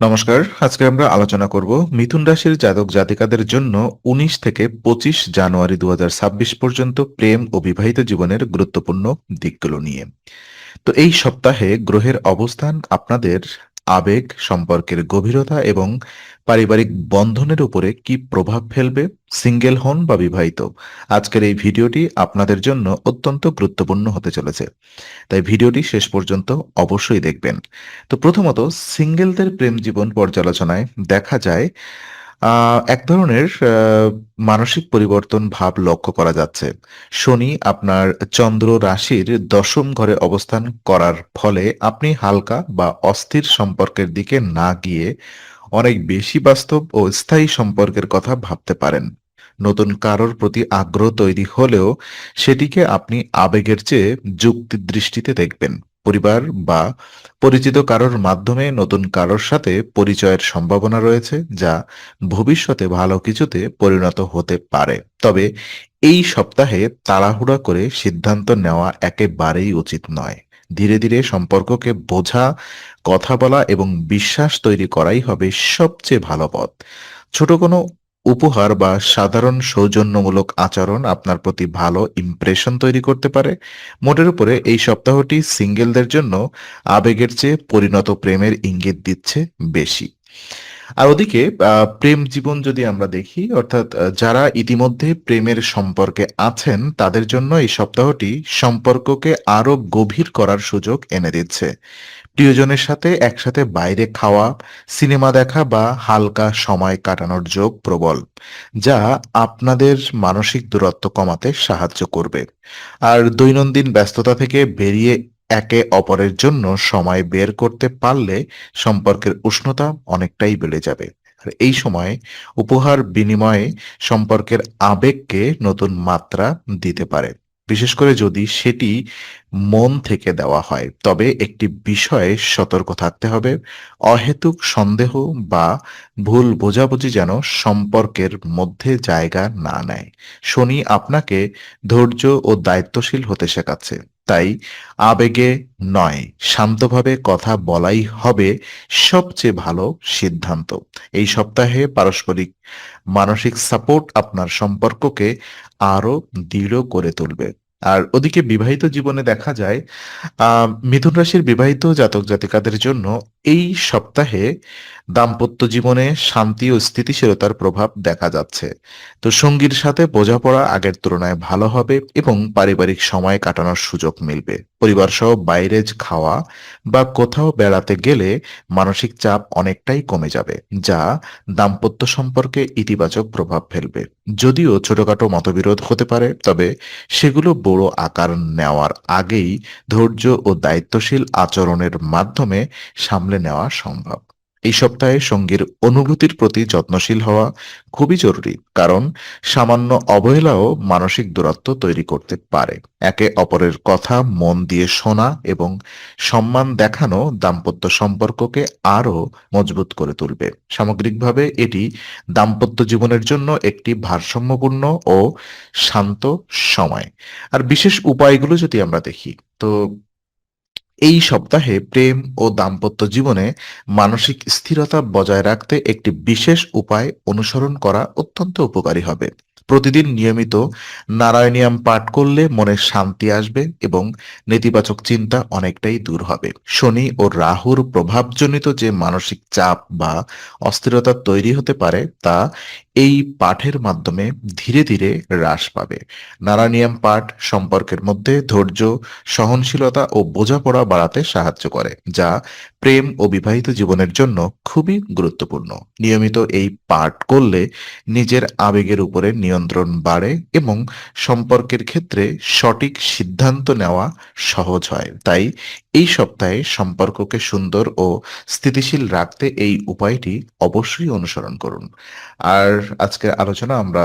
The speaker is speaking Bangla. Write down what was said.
নমস্কার, আজকে আমরা আলোচনা করব মিথুন রাশির জাতক জাতিকাদের জন্য ১৯ থেকে ২৫ জানুয়ারি দু হাজার ছাব্বিশ পর্যন্ত প্রেম ও বিবাহিত জীবনের গুরুত্বপূর্ণ দিকগুলো নিয়ে। তো এই সপ্তাহে গ্রহের অবস্থান আপনাদের আবেগ, সম্পর্কের গভীরতা এবং পারিবারিক বন্ধনের উপরে কি প্রভাব ফেলবে? সিঙ্গেল হন বা বিবাহিত? আজকের এই ভিডিওটি আপনাদের জন্য অত্যন্ত গুরুত্বপূর্ণ হতে চলেছে। তাই ভিডিওটি শেষ পর্যন্ত অবশ্যই দেখবেন। তো প্রথমত, সিঙ্গেলদের প্রেম জীবন পর্যালোচনায় দেখা যায় এক ধরনের মানসিক পরিবর্তন ভাব লক্ষ্য করা যাচ্ছে। শনি আপনার চন্দ্র রাশির দশম ঘরে অবস্থান করার ফলে আপনি হালকা বা অস্থির সম্পর্কের দিকে না গিয়ে অনেক বেশি বাস্তব ও স্থায়ী সম্পর্কের কথা ভাবতে পারেন। নতুন কারোর প্রতি আগ্রহ তৈরি হলেও সেটিকে আপনি আবেগের চেয়ে যুক্তির দৃষ্টিতে দেখবেন। পরিবার বা পরিচিত কারোর মাধ্যমে নতুন কারোর সাথে পরিচয়ের সম্ভাবনা রয়েছে, যা ভবিষ্যতে ভালো কিছুতে পরিণত হতে পারে। তবে এই সপ্তাহে তাড়াহুড়া করে সিদ্ধান্ত নেওয়া একেবারেই উচিত নয়। ধীরে ধীরে সম্পর্ককে বোঝা, কথা বলা এবং বিশ্বাস তৈরি করাই হবে সবচেয়ে ভালো পথ। ছোট কোনো উপহার বা সাধারণ সৌজন্যমূলক আচরণ আপনার প্রতি ভালো ইমপ্রেশন তৈরি করতে পারে। মোটের উপরে এই সপ্তাহটি সিঙ্গেলদের জন্য আবেগের চেয়ে পরিণত প্রেমের ইঙ্গিত দিচ্ছে বেশি। আর ওদিকে প্রেম জীবন যদি আমরা দেখি, অর্থাৎ যারা ইতিমধ্যে প্রেমের সম্পর্কে আছেন, তাদের জন্য এই সপ্তাহটি সম্পর্ককে আরও গভীর করার সুযোগ এনে দিচ্ছে। প্রিয়জনের সাথে একসাথে বাইরে খাওয়া, সিনেমা দেখা বা হালকা সময় কাটানোর যোগ প্রবল, যা আপনাদের মানসিক দূরত্ব কমাতে সাহায্য করবে। আর দৈনন্দিন ব্যস্ততা থেকে বেরিয়ে একে অপরের জন্য সময় বের করতে পারলে সম্পর্কের উষ্ণতা অনেকটাই বেড়ে যাবে। আর এই সময় উপহার বিনিময়ে সম্পর্কের আবেগকে নতুন মাত্রা দিতে পারে। বিশেষ করে যদি সেটি মন থেকে দেওয়া হয়, তবে একটি বিষয়ে সতর্ক থাকতে হবে। অহেতুক সন্দেহ বা ভুল বোঝাবুঝি যেন সম্পর্কের মধ্যে জায়গা না নেয়। শনি আপনাকে ধৈর্য ও দায়িত্বশীল হতে শেখাচ্ছে। তাই আবেগে নয়, শান্তভাবে কথা বলাই হবে সবচেয়ে ভালো সিদ্ধান্ত। এই সপ্তাহে পারস্পরিক মানসিক সাপোর্ট আপনার সম্পর্ককে আরও দৃঢ় করে তুলবে। আর ওদিকে বিবাহিত জীবনে দেখা যায় মিথুন রাশির বিবাহিত জাতক জাতিকাদের জন্য এই সপ্তাহে দাম্পত্য জীবনে শান্তি ও স্থিতিশীলতার প্রভাব দেখা যাচ্ছে। তো সঙ্গীর সাথে বোঝাপড়া আগের তুলনায় ভালো হবে এবং পারিবারিক সময় কাটানোর সুযোগ মিলবে। পরিবার সহ বাইরে খাওয়া বা কোথাও বেড়াতে গেলে মানসিক চাপ অনেকটাই কমে যাবে, যা দাম্পত্য সম্পর্কে ইতিবাচক প্রভাব ফেলবে। যদিও ছোটখাটো মতবিরোধ হতে পারে, তবে সেগুলো বড় আকার নেওয়ার আগেই ধৈর্য ও দায়িত্বশীল আচরণের মাধ্যমে সামলে নেওয়া সম্ভব। এই সপ্তাহে সঙ্গীর অনুভূতির প্রতি যত্নশীল হওয়া খুবই জরুরি, কারণ সামান্য অবহেলাও মানসিক দূরত্ব তৈরি করতে পারে। একে অপরের কথা মন দিয়ে শোনা এবং সম্মান দেখানো দাম্পত্য সম্পর্ককে আরও মজবুত করে তুলবে। সামগ্রিকভাবে এটি দাম্পত্য জীবনের জন্য একটি ভারসাম্যপূর্ণ ও শান্ত সময়। আর বিশেষ উপায়গুলো যদি আমরা দেখি, তো এই সপ্তাহে প্রেম ও দাম্পত্য জীবনে মানসিক স্থিরতা বজায় রাখতে একটি বিশেষ উপায় অনুসরণ করা অত্যন্ত উপকারী হবে। প্রতিদিন নিয়মিত নারায়ণিয়াম পাঠ করলে মনে শান্তি আসবে এবং নেতিবাচক চিন্তা অনেকটাই দূর হবে। শনি ও রাহুর প্রভাবজনিত যে মানসিক চাপ বা অস্থিরতা তৈরি হতে পারে তা এই পাঠের মাধ্যমে ধীরে ধীরে হ্রাস পাবে। নারায়ণিয়াম পাঠ সম্পর্কের মধ্যে ধৈর্য, সহনশীলতা ও বোঝাপড়া বাড়াতে সাহায্য করে, যা প্রেম ও বিবাহিত জীবনের জন্য খুবই গুরুত্বপূর্ণ। নিয়মিত এই পাঠ করলে নিজের আবেগের উপরে নিয়ন্ত্রণ বাড়ে এবং সম্পর্কের ক্ষেত্রে সঠিক সিদ্ধান্ত নেওয়া সহজ হয়। তাই এই সপ্তাহে সম্পর্ককে সুন্দর ও স্থিতিশীল রাখতে এই উপায়টি অবশ্যই অনুসরণ করুন। আর আজকের আলোচনা আমরা